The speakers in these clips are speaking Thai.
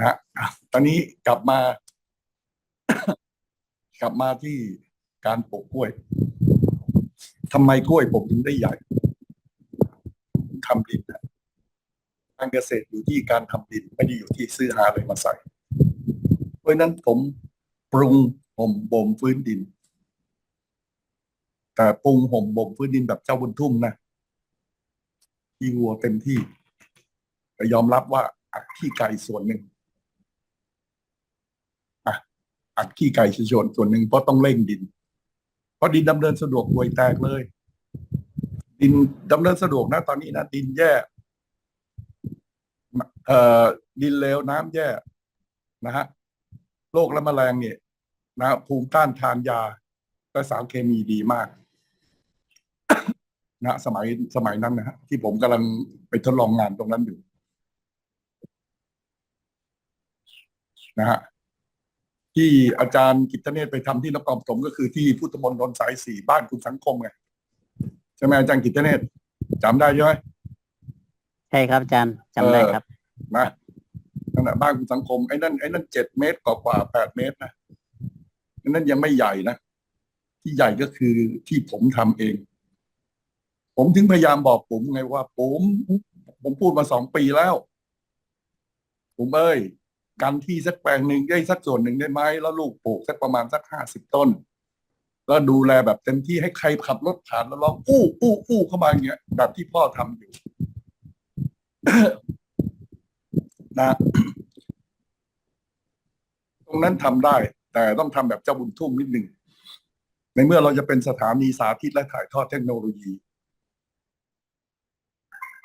นะฮะตอนนี้กลับมา กลับมาที่การปลูกกล้วยทำไมกล้วยผมถึงได้ใหญ่ทำดินนะการเกษตรอยู่ที่การทำดินไม่ได้อยู่ที่ซื้อหาอะไรมาใส่เพราะนั้นผมปรุงห่มบ่มฟื้นดิน แต่ปรุงห่มบ่มฟื้นดินแบบเจ้าบุญทุ่มนะที่วัวเต็มที่แต่ยอมรับว่าอัดขี้ไก่ส่วนหนึ่งอะ อัดขี้ไก่ส่วนส่วนหนึ่งเพราะต้องเร่งดิน เพราะดินดำเนินสะดวกรวยแตกเลย ดินดำเนินสะดวกนะ ตอนนี้นะดินแย่เอ่อดินเลวน้ำแย่นะฮะโรคและแมลงเนี่ยนะภูมิต้านทานยาและสารเคมีดีมากนะสมัยสมัยนั้นนะฮะที่ผมกำลังไปทดลองงานตรงนั้นอยู่นะฮะ ที่อาจารย์กิตเนตไปทำที่นครปฐมก็คือที่พุทธมณฑลสายสี่บ้านคุณสังคมไงใช่ไหมอาจารย์กิตเนตจำได้ใช่ไหมใช่ครับอาจารย์จำได้ครับนะนั่นแหละบ้านคุณสังคมไอ้นั่นไอ้นั่นเจ็ดเมตรกว่ากว่าแปดเมตรนะไอ้นั่นยังไม่ใหญ่นะที่ใหญ่ก็คือที่ผมทำเอง ผมถึงพยายามบอกผมไงว่า ผม ผมพูดมาสองปีแล้ว ผมเอ้ย กันที่สักแปลงหนึ่งได้สักส่วนหนึ่งได้ไหมแล้วลูกปลูกสักประมาณสักห้าสิบต้น แล้วดูแลแบบเต็มที่ให้ใครขับรถผ่านแล้วร้องอู้อู้อู้เข้ามาอย่างเงี้ยแบบที่พ่อทำอยู่นะตรงนั้นทำได้ แต่ต้องทำแบบเจ้าบุญทุ่มนิดหนึ่งในเมื่อเราจะเป็นสถานีสาธิตและถ่ายทอดเทคโนโลยี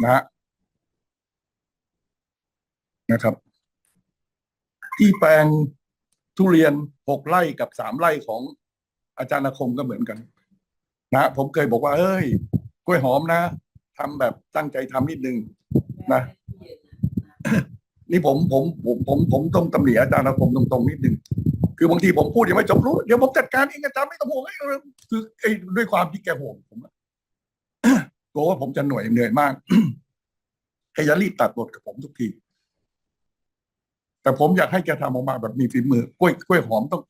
นะนะครับ ที่แปลงทุเรียนหกไร่กับสามไร่ของอาจารย์อาคมก็เหมือนกันนะผมเคยบอกว่าเฮ้ยกล้วยหอมนะทำแบบตั้งใจทำนิดนึงนะ นี่ผมผมผมผมผมต้องตำหนิอาจารย์นะผมตรงๆนิดนึงคือบางทีผมพูดยังไม่จบรู้เดี๋ยวผมจัดการเองอาจารย์ไม่ต้องห่วงคือไอ้ด้วยความที่แกห่วงผมอกลัวว่าผมจะหน่วยเหนื่อยมากแกจะรีบตัดบทกับผมทุกที แต่ผมอยากให้แกทำออกมาแบบมีฝีมือกล้วยกล้วยหอมต้อง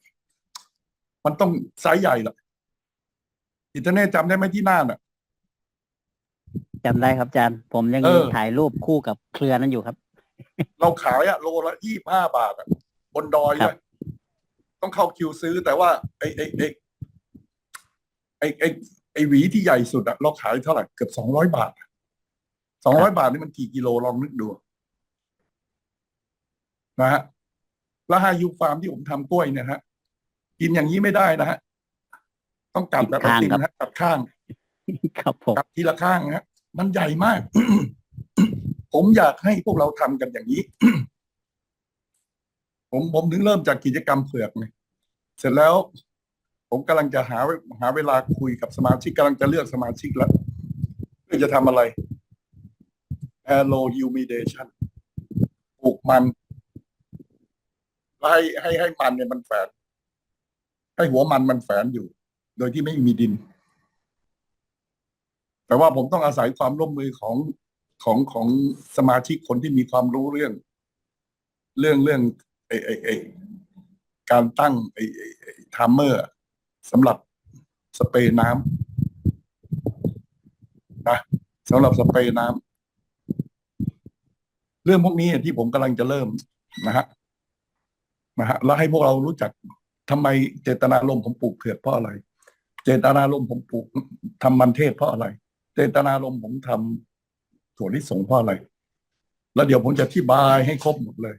มันต้องไซส์ใหญ่ละอินเทอร์เน็ตจำได้ไหมที่น่านอะ จำได้ครับอาจารย์ ผมยังเอมีอ ถ่ายรูปคู่กับเครือนั้นอยู่ครับ เราขายอะโลละยี่ห้าบาทอะบนดอยครัเลยบต้องเข้าคิวซื้อแต่ว่าไอ้ไอ้ไอ้ไอ้ไอ้ไอ้หวีที่ใหญ่สุดอะเราขายเท่าไหร่เกือบสองร้อยบาทสองร้อยบาทนี่มันกี่กิโลลองนึกดู นะฮะแล้วฮายูฟาร์มที่ผมทำกล้วยเนี่ยฮะกินอย่างนี้ไม่ได้นะฮะต้องกัดแบบไอติมนะฮะกัดข้างครับผมกัดทีละข้างนะฮะมันใหญ่มาก ผมอยากให้พวกเราทำกันอย่างนี้ ผมผมถึงเริ่มจากกิจกรรมเผือกไงเสร็จแล้ว ผมกำลังจะหาหาเวลาคุยกับสมาชิกกำลังจะเลือกสมาชิกแล้วเพื่อจะทำอะไร aero humidation ปลูกมันแล้ว ให้ให้ให้มันเนี่ยมันแฝงให้หัวมันมันแฝงอยู่ โดยที่ไม่มีดิน แต่ว่าผมต้องอาศัยความร่วมมือของของของสมาชิกคนที่มีความรู้เรื่อง เรื่องเรื่องไอไอไอการตั้งไอไอไอทามเมอร์สำหรับสเปรย์น้ำนะสำหรับสเปรย์น้ำเรื่องพวกนี้ที่ผมกำลังจะเริ่มนะฮะ นะฮะแล้วให้พวกเรารู้จักทำไมเจตนารมณ์ผมปลูกเผือกเพราะอะไร เจตนารมณ์ผมปลูกทำมันเทศเพราะอะไร เจตนารมณ์ผมทำถั่วลิสงเพราะอะไร แล้วเดี๋ยวผมจะอธิบายให้ครบหมดเลย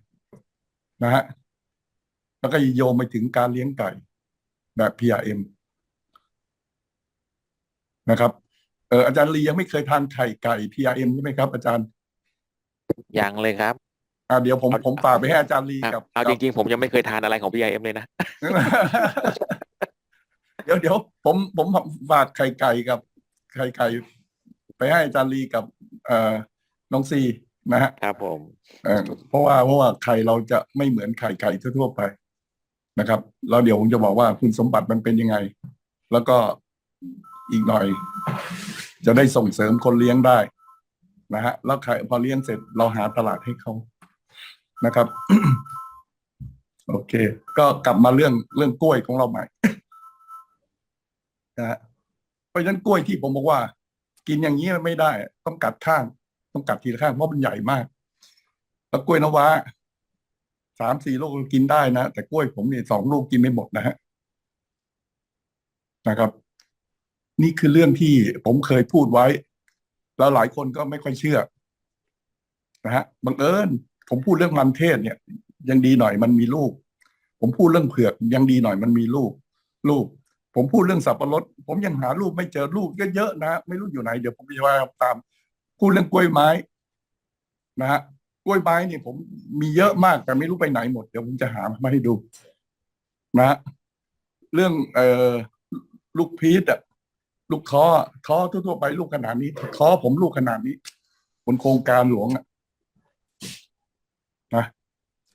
นะฮะแล้วก็โยงไปถึงการเลี้ยงไก่แบบ PRM นะครับเอออาจารย์ลียังไม่เคยทานไข่ไก่ PRM ใช่ไหมครับ อาจารย์ยังเลยครับ อ่าเดี๋ยวผมเอาผมฝากไปให้อาจารย์ลีครับกับเอากัจบริงๆผมยังไม่เคยทานอะไรของ PIM เลยนะ เดี๋ยวเดี๋ยวผมผมฝากไข่ไก่กับไข่ไก่ไปให้อาจารย์ลีกับเอ่อน้องซีนะฮะครับผมเอ่อเพราะว่าเพราะว่าไข่เราจะไม่เหมือนไข่ไก่ทั่วๆไปนะครับแล้วเดี๋ยวผมจะบอกว่าคุณสมบัติมันเป็นยังไง แล้วก็อีกหน่อย จะได้ส่งเสริมคนเลี้ยงได้นะฮะแล้วไข่พอเลี้ยงเสร็จเราหาตลาดให้เขา นะครับ โอเค ก็กลับมาเรื่องเรื่องกล้วยของเราใหม่นะฮะเพราะฉะนั้นกล้วยที่ผมบอกว่า กินอย่างนี้ไม่ได้ ต้องกัดข้าง ต้องกัดทีละข้างเพราะมันใหญ่มากแล้วกล้วยนว้าสามสี่ลูกกินได้นะแต่กล้วยผมเนี่ยสองลูกกินไม่หมดนะฮะนะครับ นี่คือเรื่องที่ผมเคยพูดไว้ แล้วหลายคนก็ไม่ค่อยเชื่อนะฮะบังเอิญ ผมพูดเรื่องมันเทศเนี่ย ยังดีหน่อยมันมีลูก ผมพูดเรื่องเผือกยังดีหน่อยมันมีลูก ลูก ผมพูดเรื่องสับปะรด ผมยังหาลูกไม่เจอลูกก็เยอะนะไม่รู้อยู่ไหนเดี๋ยวผมจะว่าตาม พูดเรื่องกล้วยไม้ นะฮะกล้วยไม้นี่ผมมีเยอะมากแต่ไม่รู้ไปไหนหมดเดี๋ยวผมจะหามาให้ดู นะเรื่องเอ่อลูกพีชอะลูกท้อท้อทั่วๆไปลูกขนาดนี้ท้อผมลูกขนาดนี้ บนโครงการหลวงอะ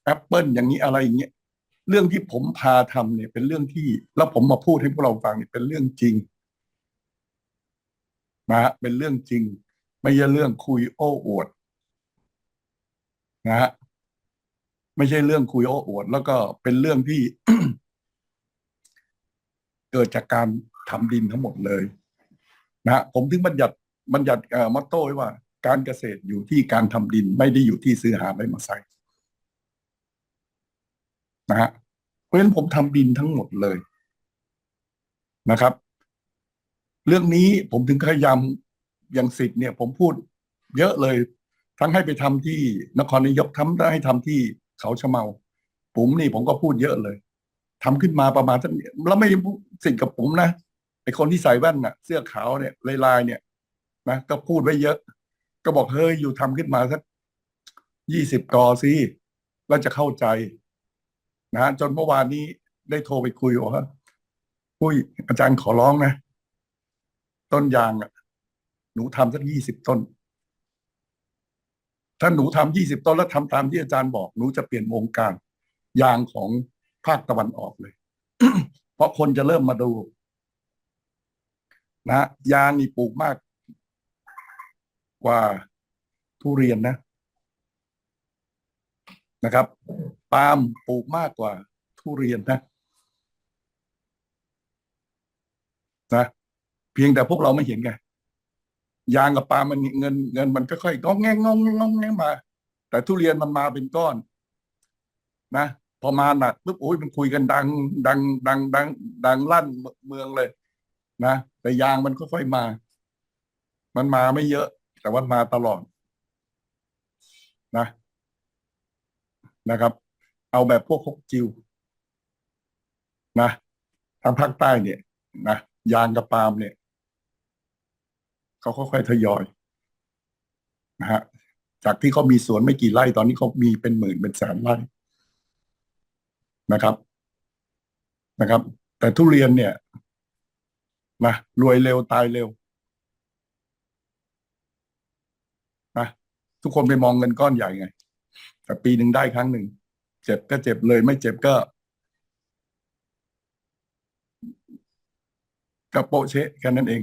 แอปเปิลอย่างนี้อะไรอย่างเงี้ยเรื่องที่ผมพาทำเนี่ยเป็นเรื่องที่ แล้วผมมาพูดให้พวกเราฟังเนี่ยเป็นเรื่องจริงนะเป็นเรื่องจริง ไม่ใช่เรื่องคุยโอ้อวดนะฮะไม่ใช่เรื่องคุยโอ้อวด แล้วก็เป็นเรื่องที่ เกิดจากการทำดินทั้งหมดเลยนะผมถึงบัญญัติบัญญัติมอตโต้ไว้ว่า การเกษตรอยู่ที่การทำดินไม่ได้อยู่ที่ซื้อหาอะไรมาใส่ นะฮะเพราะฉะนั้นผมทำดินทั้งหมดเลยนะครับ เรื่องนี้ผมถึงพยายามอย่างสิทธิ์เนี่ย ผมพูดเยอะเลย ทั้งให้ไปทำที่นครนายกทำได้ให้ทำที่เขาชะเมาปุ๋มนี่ผมก็พูดเยอะเลยทำขึ้นมาประมาณสักแล้วไม่สิทธิ์กับปุ๋มนะไอคนที่ใส่แว่นน่ะ เสื้อขาวเนี่ยลายๆเนี่ยนะก็พูดไว้เยอะ ก็บอกเฮ้ยอยู่ทำขึ้นมาสักยี่สิบกอสิแล้วจะเข้าใจ นะจนเมื่อวานนี้ได้โทรไปคุยว่าอุ้ยอาจารย์ขอร้องนะ ต้นยางอะ หนูทำสักยี่สิบต้น ถ้าหนูทำยี่สิบต้นแล้วทำตามที่อาจารย์บอก หนูจะเปลี่ยนวงการยางของภาคตะวันออกเลย เพราะคนจะเริ่มมาดู นะ ยางนี่ปลูกมากกว่าทุเรียนนะ นะครับปาล์มปลูกมากกว่าทุเรียนนะนะเพียงแต่พวกเราไม่เห็นไงยางกับปาล์มมันเงินเงินมันค่อยๆงองแงงงองแงงงองแงงมา แต่ทุเรียนมันมาเป็นก้อน นะพอมาหนักปุ๊บโอ้ยมันคุยกันดัง ดัง ดัง ดัง ดังลั่นเมืองเลย นะแต่ยางมันค่อยๆมา มันมาไม่เยอะ แต่ว่ามาตลอด นะ นะครับ เอาแบบพวกฮกจิวนะทางภาคใต้เนี่ยนะยางกับปาล์มเนี่ยเขาค่อยๆทยอยนะฮะจากที่เขามีสวนไม่กี่ไร่ตอนนี้เขามีเป็นหมื่นเป็นแสนไร่นะครับนะครับ แต่ทุเรียนเนี่ยนะรวยเร็วตายเร็วนะทุกคนไปมองเงินก้อนใหญ่ไง แต่ปีหนึ่งได้ครั้งหนึ่ง เจ็บก็เจ็บเลย ไม่เจ็บก็กระโปะเชะแค่นั้นเอง